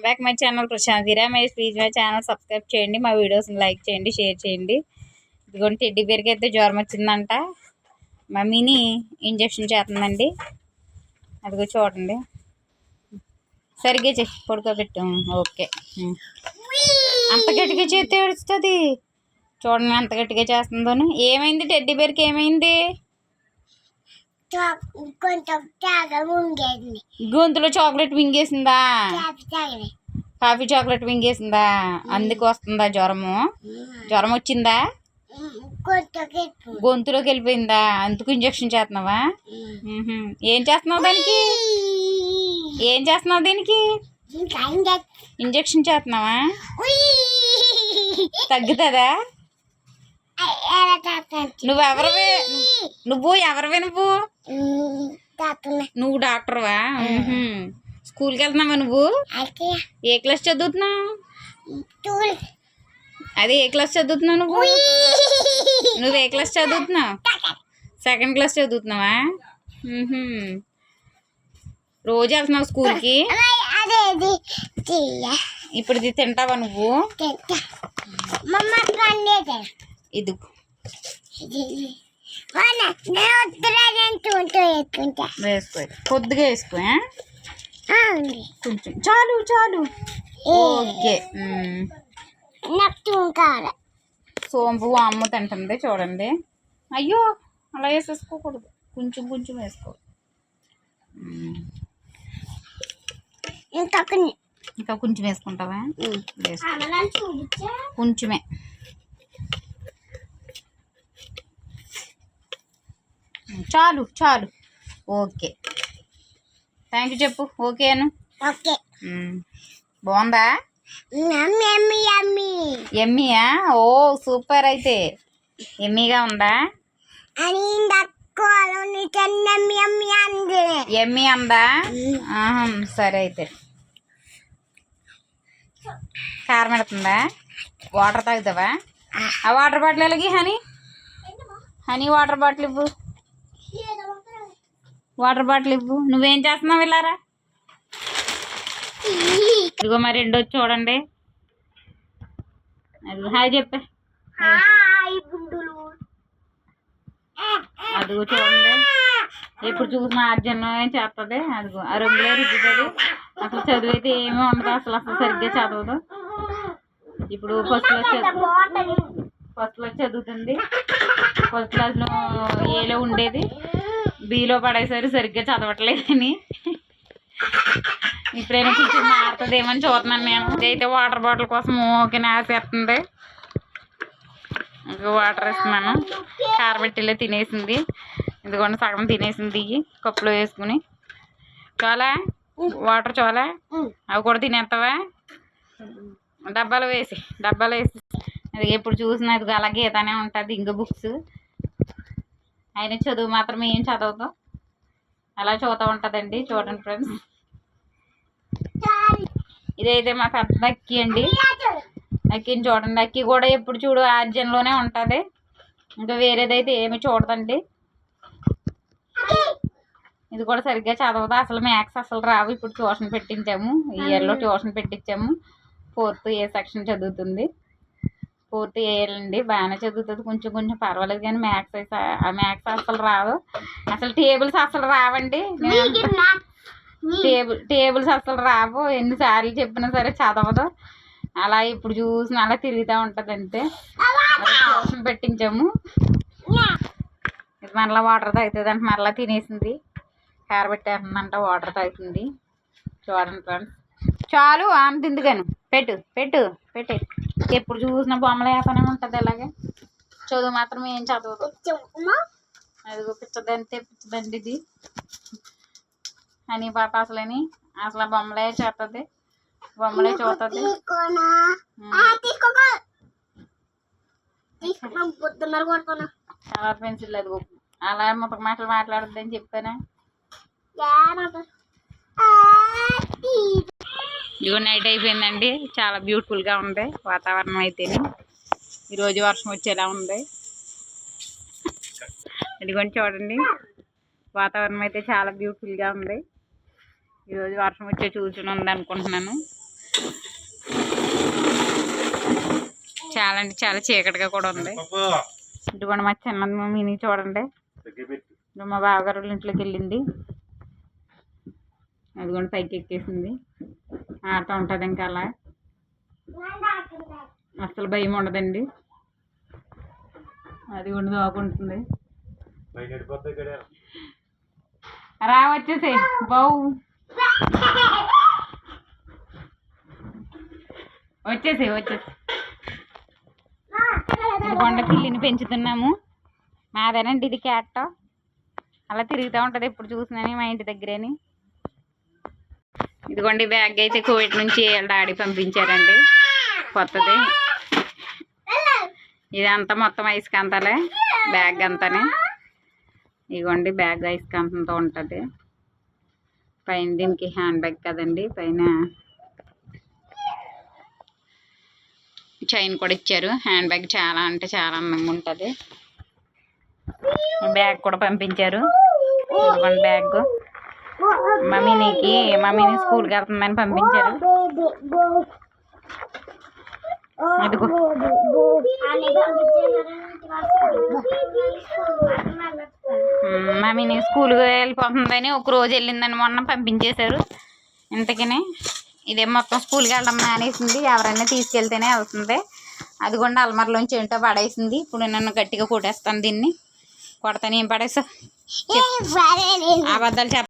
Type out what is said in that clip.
Welcome back my channel Prashant my please my channel subscribe చేయండి మా వీడియోస్ని like చేయండి షేర్ చేయండి. ఇదిగోండి టెడ్డీ బేర్కి అయితే జ్వరం వచ్చిందంట. మమ్మీని ఇంజక్షన్ చేస్తుందండి. అదిగో చూడండి. సరిగ్గా చే పడుకోబెట్టు. ఓకే. అంత గట్టిగా చేస్తే ఏడుస్తుంది. చూడండి అంత గట్టిగా చేస్తుందో ఏమైంది టెడ్డీ బేర్కి ఏమైంది? కొంచెం గొంతులో చాక్లెట్ మింగేసిందా కాఫీ చాక్లెట్ మింగేసిందా అందుకు వస్తుందా జ్వరము? జ్వరం వచ్చిందా? గొంతులోకి వెళ్ళిపోయిందా? అందుకు ఇంజక్షన్ చేస్తున్నావా. ఏం చేస్తున్నావు దానికి? ఏం చేస్తున్నావు దీనికి? ఇంజక్షన్ చేస్తున్నావా? తగ్గుతుందా? నువ్వు ఎవరివే నువ్వు? ఎవరివే నువ్వు నువ్వు డాక్టర్వా. స్కూల్కి వెళ్తున్నావా నువ్వు? ఏ క్లాస్ చదువుతున్నావు? అదే ఏ క్లాస్ చదువుతున్నావు నువ్వు? నువ్వు ఏ క్లాస్ చదువుతున్నావు? సెకండ్. క్లాస్ చదువుతున్నావా. రోజు వెళ్తున్నావు స్కూల్కి? ఇప్పుడు ఇది తింటావా నువ్వు? తింటా. వేసుకో కొద్దిగా వేసుకో కొంచెం. చాలు చాలు. ఓకే. సోంపు అమ్మ తింటుంది చూడండి. అయ్యో అలా వేసేసుకోకూడదు. కొంచెం కొంచెం వేసుకో. ఇంకా ఇంకా కొంచెం వేసుకుంటావా? వేసుకో. కొంచెమే. చాలు చాలు. ఓకే. థ్యాంక్ యూ చెప్పు. ఓకేను ఓకే. బాగుందా? ఎమ్మీయా ఓ సూపర్ అయితే. ఎమ్మీగా ఉందా? ఎమ్మీ అందా. ఆహా, సరే అయితే. కారం పెడుతుందా? వాటర్ తాగుతావా? ఆ వాటర్ బాటిల్ ఎలాగి హనీ? హనీ వాటర్ బాటిల్ ఇవ్వు. వాటర్ బాటిల్ ఇవ్వు. నువ్వేం చేస్తున్నావు వెళ్ళారా ఇదిగో మరి రెండో చూడండి. హాయ్ చెప్పే. అదిగో చూడండి. ఎప్పుడు చూసిన ఆర్జన్మే చేస్తుంది అదిగో ఆ రంగులే రుద్దుతుంది అసలు చదువు అయితే ఏమీ ఉండదు. అసలు అసలు సరిగ్గా చదవదు. ఇప్పుడు ఫస్ట్ క్లాస్ చదువు బాగుంటది. ఫస్ట్ క్లాస్ చదువుతుంది. ఫస్ట్ క్లాస్లో ఏలో ఉండేది. బీలో పడేసరి సరిగ్గా చదవట్లేదని. ఇప్పుడైనా కొంచెం మారుతుందేమని చూస్తున్నాను నేను. అయితే వాటర్ బాటిల్ కోసం ఓకే నాసేస్తుంది ఇంకా వాటర్ ఇస్తున్నాను కారబెట్టిలో తినేసింది. ఇదిగోండి సగం తినేసింది కప్పులో వేసుకుని. చాలా? వాటర్ చోలా? అవి కూడా తినేస్తావా డబ్బాలో వేసి డబ్బాలో వేసి. అది ఎప్పుడు చూసినా అది అలాగే గీతానే ఉంటుంది ఇంక బుక్స్. ఆయన చదువు మాత్రం ఏం చదవదు. అలా చూతూ ఉంటుందండి చూడండి ఫ్రెండ్స్. ఇదైతే మా పెద్ద అక్కి అండి. అక్కిని చూడండి. అక్కి కూడా ఎప్పుడు చూడు ఆర్జన్లోనే ఉంటుంది. ఇంకా వేరేదైతే ఏమి చూడదండి. ఇది కూడా సరిగ్గా చదవదు. అసలు మ్యాథ్స్ అసలు రావు. ఇప్పుడు ట్యూషన్ పెట్టించాము. ఈ ఇయర్లో ట్యూషన్ పెట్టించాము. ఫోర్త్ ఏ సెక్షన్ చదువుతుంది. ఫోర్త్ ఏళ్ళండి. బాగానే చదువుతుంది. కొంచెం కొంచెం పర్వాలేదు కానీ మ్యాథ్స్ అయితే మ్యాథ్స్ అసలు రాదు. అసలు టేబుల్స్ అసలు రావండి. టేబుల్ టేబుల్స్ అసలు రావు. ఎన్నిసార్లు చెప్పినా సరే చదవదు. అలా ఇప్పుడు చూసిన అలా తిరుగుతూ ఉంటుంది అంతే. ట్యూషన్ పెట్టించాము. ఇది మరలా వాటర్ తాగుతుంది అంటే మరలా తినేసింది. కారబెట్టేస్తుందంట వాటర్ తాగుతుంది. చూడండి ఫ్రెండ్స్. చాలు ఆమె తింది కానీ. పెట్టు పెట్టు పెట్టే ఎప్పుడు చూసిన బొమ్మలు వేస్తూనే ఉంటుంది అలాగే చదువు మాత్రం ఏం చదవదు. అదిగో పిచ్చదంతే పిచ్చదండి ఇది. అని పాప అసలని అసలు బొమ్మలే చేస్తుంది బొమ్మలే చూస్తుంది కలర్ పెన్సిల్ అది అలా ముతక మాటలు మాట్లాడద్దని చెప్పానా? ఇదిగో నైట్ అయిపోయిందండి. చాలా బ్యూటిఫుల్గా ఉంది వాతావరణం అయితేనే. ఈరోజు వర్షం వచ్చేలా ఉంది. ఇదిగోండి చూడండి. వాతావరణం అయితే చాలా బ్యూటిఫుల్గా ఉంది. ఈరోజు వర్షం వచ్చే సూచన ఉంది అనుకుంటున్నాను. చాలా అంటే చాలా చీకటిగా కూడా ఉంది. ఇదిగోండి మా చిన్న మినీ చూడండి. ఇప్పుడు మా బావగారు ఇంట్లోకి వెళ్ళింది. అదిగోండి పైకి ఎక్కేసింది. ఆడుతూ ఉంటుంది ఇంకా అలా. అసలు భయం ఉండదండి. అది ఉండి దాకుంటుంది. రా వచ్చేసి బావు వచ్చేసి వచ్చేసి ఇదిగోండ పిల్లిని పెంచుతున్నాము. మాదేనండి ఇది క్యాట్. అలా తిరుగుతూ ఉంటుంది ఎప్పుడు చూసినాని మా ఇంటి దగ్గరేని. ఇదిగోండి బ్యాగ్ అయితే కోవిడ్ నుంచి డాడీ పంపించారండి. కొత్తది. ఇదంతా మొత్తం ఐస్కాంతాలే బ్యాగ్ అంతానే. ఇదిగోండి బ్యాగ్ ఐస్కాంతంతో ఉంటుంది. పైన దీనికి హ్యాండ్ బ్యాగ్ కదండి పైన చైన్ కూడా ఇచ్చారు. హ్యాండ్ బ్యాగ్ చాలా అంటే చాలా అందంగా ఉంటుంది. బ్యాగ్ కూడా పంపించారు. ఇదిగోండి బ్యాగ్ మమ్మీనికి మమ్మీని స్కూల్కి వెళ్తుందని పంపించారు. అదిగో మ్మ్, మమ్మీని స్కూల్కి వెళ్ళిపోతుందని ఒక రోజు వెళ్ళిందని మొన్న పంపించేశారు. ఇంతకనే ఇదే మొత్తం స్కూల్కి వెళ్ళడం మానేసింది. ఎవరైనా తీసుకెళ్తేనే వెళ్తుంది. అది కూడా అల్మర్లోంచి ఏంటో పడేసింది. ఇప్పుడు నన్ను గట్టిగా కొట్టేస్తాను దీన్ని. కొడతాను ఏం పడేసా అబద్ధాలు చెప్ప